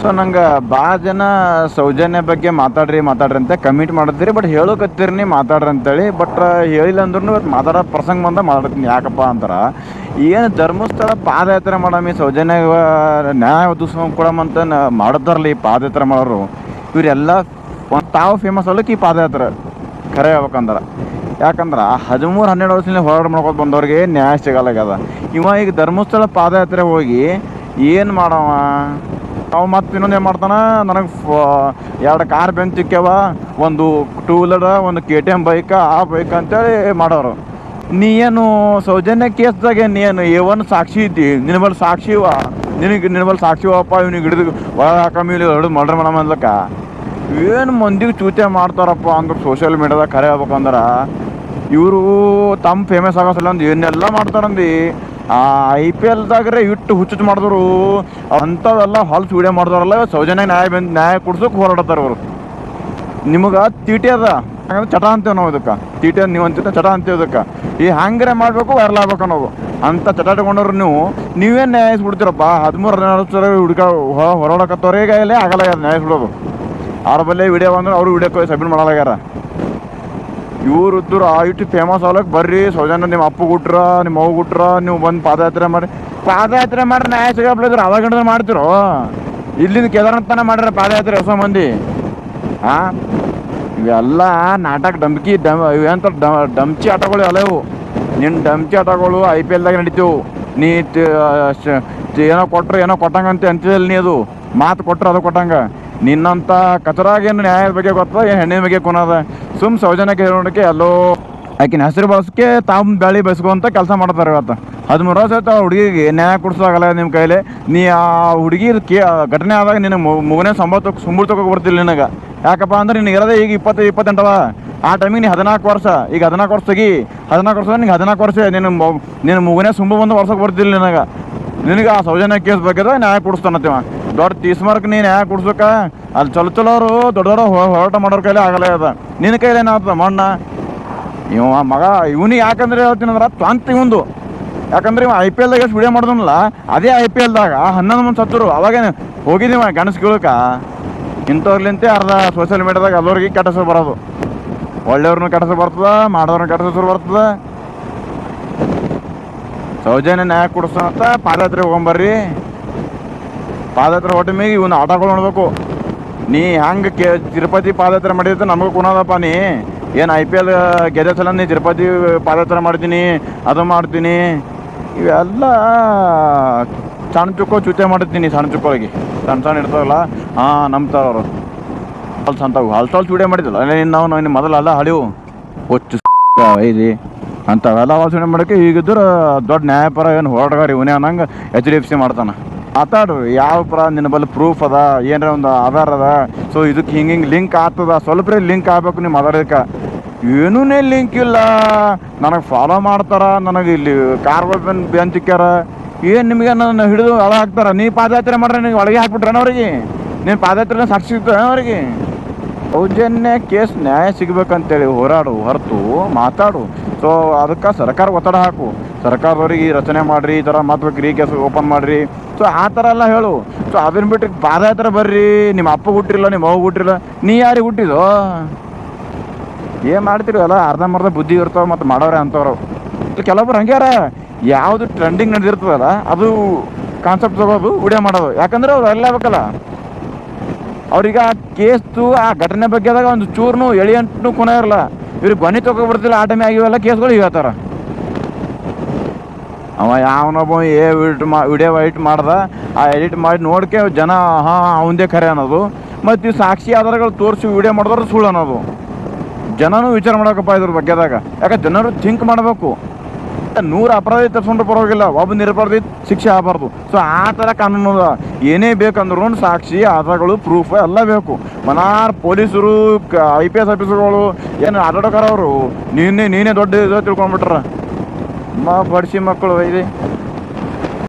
So ನಂಗೆ ಭಾಳ ಜನ ಸೌಜನ್ಯ ಬಗ್ಗೆ ಮಾತಾಡ್ರಿ ಮಾತಾಡ್ರಿ ಅಂತ ಕಮಿಟ್ ಮಾಡಿದ್ರಿ ಬಟ್ ಹೇಳೋಕತ್ತೀರಿ ನೀ ಮಾತಾಡ್ರಿ ಅಂತೇಳಿ ಬಟ್ ಹೇಳಿಲ್ಲ ಅಂದ್ರೂ ಇವತ್ತು ಮಾತಾಡೋ ಪ್ರಸಂಗ ಬಂದ ಮಾತಾಡ್ತೀನಿ. ಯಾಕಪ್ಪ ಅಂತಾರ ಏನು ಧರ್ಮಸ್ಥಳ ಪಾದಯಾತ್ರೆ ಮಾಡಮಿ ಸೌಜನ್ಯ ನ್ಯಾಯ ಒದಗಿಸ್ಕೊಂಡು ಕೊಡಮಂತ ಮಾಡಿದಾರಲ್ಲ ಈ ಪಾದಯಾತ್ರೆ ಮಾಡೋರು. ಇವರೆಲ್ಲ ಒಂದು ತಾವು ಫೇಮಸ್ ಅಲ್ಲಕ್ಕೆ ಈ ಪಾದಯಾತ್ರೆ. ಖರೆ ಹೇಳ್ಬೇಕಂದ್ರೆ. ಯಾಕಂದ್ರೆ, ಹದಿಮೂರು, ಹನ್ನೆರಡು ವರ್ಷದಿಂದ ಹೋರಾಟ ಮಾಡ್ಕೊಂಡು ಬಂದವ್ರಿಗೆ ನ್ಯಾಯ ಸಿಗಲ್ಲಾಗ್ಯದ. ಇವ ಈಗ ಧರ್ಮಸ್ಥಳ ಪಾದಯಾತ್ರೆ ಹೋಗಿ ಏನು ಮಾಡವ? ಅವ ಮತ್ತೆ ಇನ್ನೊಂದು ಏನು ಮಾಡ್ತಾನ? ನನಗೆ ಎರಡು ಕಾರ್ ಬೆಂಚ್ ಸಿಕ್ಕ್ಯಾವ ಒಂದು ಟೂ ವೀಲರ್ ಒಂದು ಕೆ ಟಿ ಎಂ ಬೈಕ್ ಆ ಬೈಕ್ ಅಂತೇಳಿ ಮಾಡೋರು. ನೀ ಏನು ಸೌಜನ್ಯ ಕೇಸ್ದಾಗ ನೀ ಏನು ಎ ಒನ್ ಸಾಕ್ಷಿ ಇದ್ದಿ? ನಿನ್ನ ಬಳಿ ಸಾಕ್ಷಿ ಇವ. ನಿನಗೆ ನಿನ್ನ ಬಳಿ ಸಾಕ್ಷಿ ಅವಪ್ಪ ಇವ್ನಿಗೆ ಹಿಡಿದು ಒಳ ಹಾಕಮ್ಮಿ ಇಲ್ಲಿ ಹಿಡಿದು ಮರ್ಡರ್ ಮಾಡಮ ಅನ್ಲಕ್ಕ ಏನು ಮಂದಿಗೆ ಚೂತೆ ಮಾಡ್ತಾರಪ್ಪ ಅಂದ್ರೆ ಸೋಷಿಯಲ್ ಮೀಡಿಯಾದಾಗ ಕರೆ ಹೇಳ್ಬೇಕಂದ್ರೆ ಇವರು ತಮ್ಮ ಫೇಮಸ್ ಆಗೋಸಲ್ಲ ಸಲ ಒಂದು ಏನೆಲ್ಲ ಮಾಡ್ತಾರಂದು. ಆ ಐ ಪಿ ಎಲ್ದಾಗ್ರೆ ಇಟ್ಟು ಹುಚ್ಚು ಮಾಡಿದ್ರು ಅಂಥವೆಲ್ಲ ಹಾಲ್ಸ್ ವಿಡಿಯೋ ಮಾಡಿದವರಲ್ಲ ಸೌಜನ್ಯ ನ್ಯಾಯ ಬಂದು ನ್ಯಾಯ ಕೊಡ್ಸೋಕೆ ಹೋರಾಡತ್ತಾರ ಅವರು. ನಿಮಗೆ ತೀಟಿ ಅದ. ಹಂಗಂದ್ರೆ ಚಟ ಅಂತೀವಿ ನಾವು ಇದಕ್ಕೆ. ತೀಟಿ ನೀವು ಅಂತ ಚಟ ಅಂತೀವಿ ಇದಕ್ಕೆ. ಈ ಹಂಗ್ರೆ ಮಾಡಬೇಕು ವೈರಲ್ ಆಗ್ಬೇಕು ನಾವು ಅಂತ ಚಟ ಇಟ್ಕೊಂಡವ್ರು ನೀವು ನೀವೇನು ನ್ಯಾಯಿಸ್ಬಿಡ್ತೀರಪ್ಪ ಹದಿಮೂರು ಹದಿನಾರು ಸಲ ಹುಡುಗ ಹೊರಡಕತ್ತವ್ರಿಗೆ ಆಗಲೇ ಆಗಲ್ಲ ನ್ಯಾಯಿಸ್ಬಿಡೋದು ಅವ್ರ ಬಲ್ಲೇ ವಿಡಿಯೋ ಬಂದ್ರೆ ಅವರು ವಿಡಿಯೋ ಸಬ್ಮಿಟ್ ಮಾಡಲಾಗ್ಯಾರ ಇವ್ರು ಇದ್ದರು ಆ ಇಟ್ಟು ಫೇಮಸ್ ಆಗ್ಲಕ್ಕೆ ಬರ್ರಿ, ಸೌಜನ್ಯ ನಿಮ್ಮ ಅಪ್ಪ ಗುಟ್ರ ನಿಮ್ಮ ಅವ್ವ ಗುಟ್ರ ನೀವು ಬಂದು ಪಾದಯಾತ್ರೆ ಮಾಡಿ. ಪಾದಯಾತ್ರೆ ಮಾಡಿ ನ್ಯಾಯ ಸಿಗಪ್ಲಿದ್ರು ಅವಾಗ ಗಂಟೆ ಮಾಡ್ತಿರೋ? ಇಲ್ಲಿಂದ ಕೇದಾರನಾಥ್ ತನ ಮಾಡ್ರಿ ಪಾದಯಾತ್ರೆ ಹೊಸ ಮಂದಿ. ಹಾ ಇವೆಲ್ಲ ನಾಟಕ ಡಮ್ಕಿ ಡಮ್, ಇವಂತ ಡಮ್ಚಿ ಆಟಗಳು ಎಲ್ಲ ಇವು. ನಿನ್ನ ಡಮ್ಚಿ ಆಟಗಳು ಐ ಪಿ ಎಲ್ದಾಗ ನಡೀತೀವು. ನೀ ಏನೋ ಕೊಟ್ರೆ, ಏನೋ ಕೊಟ್ಟಂಗಂತೆ ಅಂತಿದ್ದಲ್ಲಿ ನೀ ಅದು. ಮಾತು ಕೊಟ್ರೆ ಅದು ಕೊಟ್ಟಂಗ. ನಿನ್ನಂಥ ಕಚರಾಗೇನು ನ್ಯಾಯದ ಬಗ್ಗೆ ಗೊತ್ತದ, ಏನು ಹೆಣ್ಣಿನ ಬಗ್ಗೆ ಕೊನದ? ಸುಮ್ ಸೌಜನ್ಯಕ್ಕೆ ನೋಡಕ್ಕೆ ಎಲ್ಲೋ ಆಕಿನ ಹೆಸರು ಬಳಸಕ್ಕೆ ತಾವು ಬೆಳೆ ಬೆಳೆಸ್ಕೊಂತ ಕೆಲಸ ಮಾಡ್ತಾರೆ ಇವತ್ತು. ಹದಿಮೂರು ವರ್ಷ ಆಯ್ತು ಆ ಹುಡುಗಿಗೆ ನ್ಯಾಯ ಕೊಡ್ಸೋದಾಗಲ್ಲ ನಿಮ್ಮ ಕೈಲಿ. ನೀ ಆ ಹುಡುಗಿ ಕೇ ಘಟನೆ ಆದಾಗ ನಿನ್ನ ಮಗನೇ ಸಂಬತ್ತು ಸುಂಬಳ ತಗೋಕೆ ಬರ್ತಿಲ್ಲ ನಿನಗೆ. ಯಾಕಪ್ಪ ಅಂದ್ರೆ ನಿನಗೆ ಇರೋದೇ ಈಗ ಇಪ್ಪತ್ತು, ಇಪ್ಪತ್ತೆಂಟವ. ಆ ಟೈಮಿಗೆ ನೀ ಹದಿನಾಲ್ಕು ವರ್ಷ, ಈಗ ಹದಿನಾಲ್ಕು ವರ್ಷ ತೆಗಿ. ಹದಿನಾಲ್ಕು ವರ್ಷ ನಿಂಗೆ ಹದಿನಾಲ್ಕು ವರ್ಷ ನಿನ್ನ ನಿನ್ನ ಮಗನೇ ಸುಂಬ ಬಂದು ವರ್ಷಕ್ಕೆ ಬರ್ತಿಲ್ಲ ನಿನಗೆ. ನಿನಗೆ ಆ ಸೌಜನ್ಯ ಕೇಸ್ ಬಗ್ಗೆ ನ್ಯಾಯ ಕೊಡಿಸ್ತಾನತ್ತಿವ ದೊಡ್ಡ ತೀಸ್ಮಾರ್ಕ್ ನೀನು ಯಾಕೆ ಕುಡ್ಸಕ ಅಲ್ಲಿ ಚಲೋ ಚಲೋರು ದೊಡ್ಡ ದೊಡ್ಡ ಹೋರಾಟ ಮಾಡೋರ ಕೈಲಿ ಆಗಲ್ಲ ಅದ. ನಿನ್ನ ಕೈಲಿ ಏನಾಗ್ತದ ಮಣ್ಣ? ಇವ ಮಗ, ಇವನಿಗೆ ಯಾಕಂದ್ರೆ ಹೇಳ್ತೀನಿ ಅಂದ್ರೆ ಸ್ವಂತ ಇವಂದು ಯಾಕಂದ್ರೆ ಇವ ಐ ಪಿ ಎಲ್ದಾಗ ಎಷ್ಟು ವಿಡಿಯೋ ಮಾಡಿದ್ನಲ್ಲ, ಅದೇ ಐ ಪಿ ಎಲ್ದಾಗ ಹನ್ನೊಂದು ಮಂದಿ ಸತ್ತರು. ಅವಾಗೇನು ಹೋಗಿದ್ದೀವ ಗಣಸ್ ಕೇಳಕ ಇಂಥವ್ರಲಿಂತೆ ಅರ್ಧ ಸೋಷಿಯಲ್ ಮೀಡಿಯಾದಾಗ ಅದವ್ರಿಗೆ ಕೆಟ್ಟ ಹೆಸರು ಬರೋದು. ಒಳ್ಳೆಯವ್ರನ್ನ ಕೆಟ್ಟ ಹೆಸರು ಬರ್ತದ ಮಾಡೋರ್ನ ಕೆಟ್ಟ ಹೆಸರು ಬರ್ತದ. ಸೌಜನ್ಯ ನ್ಯಾಯ ಕೊಡಿಸ್ತಾನಂತ ಪಾದಯಾತ್ರೆ ಹೋಗೊಂಬರ್ರಿ. ಪಾದಯಾತ್ರೆ ಹೊಟ್ಟೆ ಮೇಲೆ ಇವನ್ನ ಆಟಗಳು ನೋಡ್ಬೇಕು. ನೀ ಹಂಗೆ ಕೆ ತಿರುಪತಿ ಪಾದಯಾತ್ರೆ ಮಾಡಿದ್ರೆ ನಮಗೆ ಕುಣದಪ್ಪ ನೀ. ಏನು ಐ ಪಿ ಎಲ್ ಗೆದ್ದ ಸಲ ನೀ ತಿರುಪತಿ ಪಾದಯಾತ್ರೆ ಮಾಡ್ತೀನಿ, ಅದು ಮಾಡ್ತೀನಿ. ಇವೆಲ್ಲ ಸಣ್ಣ ಚುಕ್ಕೋ ಚೂತೆ ಮಾಡಿರ್ತೀನಿ ಸಣ್ಣ ಚುಕ್ಕೋಗಿ ಸಣ್ಣ ಸಣ್ಣ ಇರ್ತಾವಲ್ಲ, ಹಾಂ ನಂಬ್ತಾರವರು ಹೊಲ್ಸ್ ಅಂತಾವು ಹೊಲ್ಸ್ ಚೂಡೆ ಮಾಡಿದ್ದಲ್ಲ ನಾವು ನಾವು ನಿನ್ನ ಮೊದಲಲ್ಲ ಹಳಿವು. ಹೊಚ್ಚು ಐದಿ ಅಂಥವೆಲ್ಲ ಆಲೋಚನೆ ಮಾಡೋಕ್ಕೆ ಈಗಿದ್ರೆ ದೊಡ್ಡ ನ್ಯಾಯಪರ ಏನು ಹೋರಾಟಗಾರ ಇವನೇ ಅನ್ನಂಗೆ ಎಚ್ ಡಿ ಎಫ್ ಸಿ ಮಾಡ್ತಾನೆ. ಮಾತಾಡ್ರಿ ಯಾವ ಪ್ರ ನಿನ್ನ ಬಲ್ಲಿ ಪ್ರೂಫ್ ಅದ, ಏನರ ಒಂದು ಆಧಾರ್ ಅದ? ಸೊ ಇದಕ್ಕೆ ಹಿಂಗೆ ಹಿಂಗೆ ಲಿಂಕ್ ಆಗ್ತದ? ಸ್ವಲ್ಪ ಲಿಂಕ್ ಆಗ್ಬೇಕು ನಿಮ್ಮ ಮಾತಾಡೋದಕ್ಕೆ ಏನೂ ಲಿಂಕ್ ಇಲ್ಲ. ನನಗೆ ಫಾಲೋ ಮಾಡ್ತಾರ, ನನಗೆ ಇಲ್ಲಿ ಕಾರ್ ಬೆನ್ ಸಿಕ್ಕ್ಯಾರ ಏನು ನಿಮಗೆ ನನ್ನ ಹಿಡಿದು ಒಳಗೆ ಹಾಕ್ತಾರ? ನೀ ಪಾದಯಾತ್ರೆ ಮಾಡ್ರೆ ನಿಮಗೆ ಒಳಗೆ ಹಾಕ್ಬಿಟ್ರೇನ ಅವ್ರಿಗೆ? ನೀನು ಪಾದಯಾತ್ರೆ ಸಾಕ್ಷಿ ಸಿಗ್ತದೆ ಅವ್ರಿಗೆ? ಸೌಜನ್ಯ ಕೇಸ್ ನ್ಯಾಯ ಸಿಗ್ಬೇಕಂತೇಳಿ ಹೋರಾಡು, ಹೊರತು ಮಾತಾಡು. ಸೊ ಅದಕ್ಕೆ ಸರ್ಕಾರ ಒತ್ತಡ ಹಾಕು. ಸರ್ಕಾರದವ್ರಿಗೆ ಈ ರಚನೆ ಮಾಡ್ರಿ, ಈ ಥರ ಮತ್ತೆ ರೀ ಕೇಸ್ ಓಪನ್ ಮಾಡ್ರಿ. ಸೊ ಆ ಥರ ಎಲ್ಲ ಹೇಳು. ಸೊ ಅದನ್ನ ಬಿಟ್ಟು ಪಾದಯಾತ್ರೆ ಬರ್ರಿ. ನಿಮ್ಮ ಅಪ್ಪ ಹುಟ್ಟಿರಲ್ಲ ನಿಮ್ಮ ಅವ್ವ ಹುಟ್ಟಿರಲ್ಲ ನೀ ಯಾರಿಗೆ ಹುಟ್ಟಿದೋ ಏನು ಮಾಡ್ತೀರಿ ಅಲ್ಲ ಅರ್ಧಂಬರ್ಧ ಬುದ್ಧಿ ಇರ್ತಾವೆ ಮತ್ತು ಮಾಡೋರೆ ಅಂಥವ್ರು ಕೆಲವೊಬ್ರು ಹಂಗ್ಯಾರ, ಯಾವುದು ಟ್ರೆಂಡಿಂಗ್ ನಡೆದಿರ್ತದಲ್ಲ ಅದು ಕಾನ್ಸೆಪ್ಟ್ ತಗೋದು ವಿಡಿಯೋ ಮಾಡೋದು. ಯಾಕಂದ್ರೆ ಅವ್ರು ಎಲ್ಲ ಬೇಕಲ್ಲ ಅವ್ರಿಗೆ ಆ ಕೇಸ್ದು, ಆ ಘಟನೆ ಬಗ್ಗೆದಾಗ ಒಂದು ಚೂರ್ನು ಎಳಿ ಅಂಟು ಇರಲ್ಲ. ಇವ್ರಿಗೆ ಗೊನೆ ತಗೋ ಬರ್ತಿಲ್ಲ ಆ ಟೈಮ್ ಆಗಿವೆಲ್ಲ ಕೇಸ್ಗಳು ಹೇಳ್ತಾರ ಅವ ಯಾವನೊಬ್ಬ ಏ ವಿಡಿಟ್ ಮಾ, ವಿಡಿಯೋ ಎಡಿಟ್ ಮಾಡ್ದ, ಆ ಎಡಿಟ್ ಮಾಡಿ ನೋಡ್ಕೆ ಜನ, ಹಾಂ, ಅವಂದೇ ಖರೆ ಅನ್ನೋದು. ಮತ್ತು ಇವು ಸಾಕ್ಷಿ ಆಧಾರಗಳು ತೋರಿಸಿ ವಿಡಿಯೋ ಮಾಡಿದ್ರೆ ಸುಳ್ಳು ಅನ್ನೋದು. ಜನನೂ ವಿಚಾರ ಮಾಡಬೇಕಪ್ಪ ಇದ್ರ ಬಗ್ಗೆದಾಗ. ಯಾಕೆ ಜನರು ಥಿಂಕ್ ಮಾಡಬೇಕು. ನೂರು ಅಪರಾಧಿ ತಪ್ಸ್ಕೊಂಡ್ರೆ ಪರವಾಗಿಲ್ಲ, ಒಬ್ಬ ನಿರಪರಾಧಿ ಶಿಕ್ಷೆ ಆಗಬಾರ್ದು. ಸೊ ಆ ಥರ ಕಾನೂನು ಏನೇ ಬೇಕಂದ್ರೂ ಸಾಕ್ಷಿ, ಆಧಾರಗಳು ಪ್ರೂಫ್ ಎಲ್ಲ ಬೇಕು. ಮನಾರ್ ಪೊಲೀಸರು ಐ ಪಿ ಎಸ್ ಆಫೀಸರ್ಗಳು ಏನು ಆಟಾಡೋಕಾರ ಅವರು ನೀನೇ ನೀನೇ ದೊಡ್ಡ ತಿಳ್ಕೊಂಡ್ಬಿಟ್ರ. ಮಾ, ಬಡಿಸಿ ಮಕ್ಕಳು ಇದೆ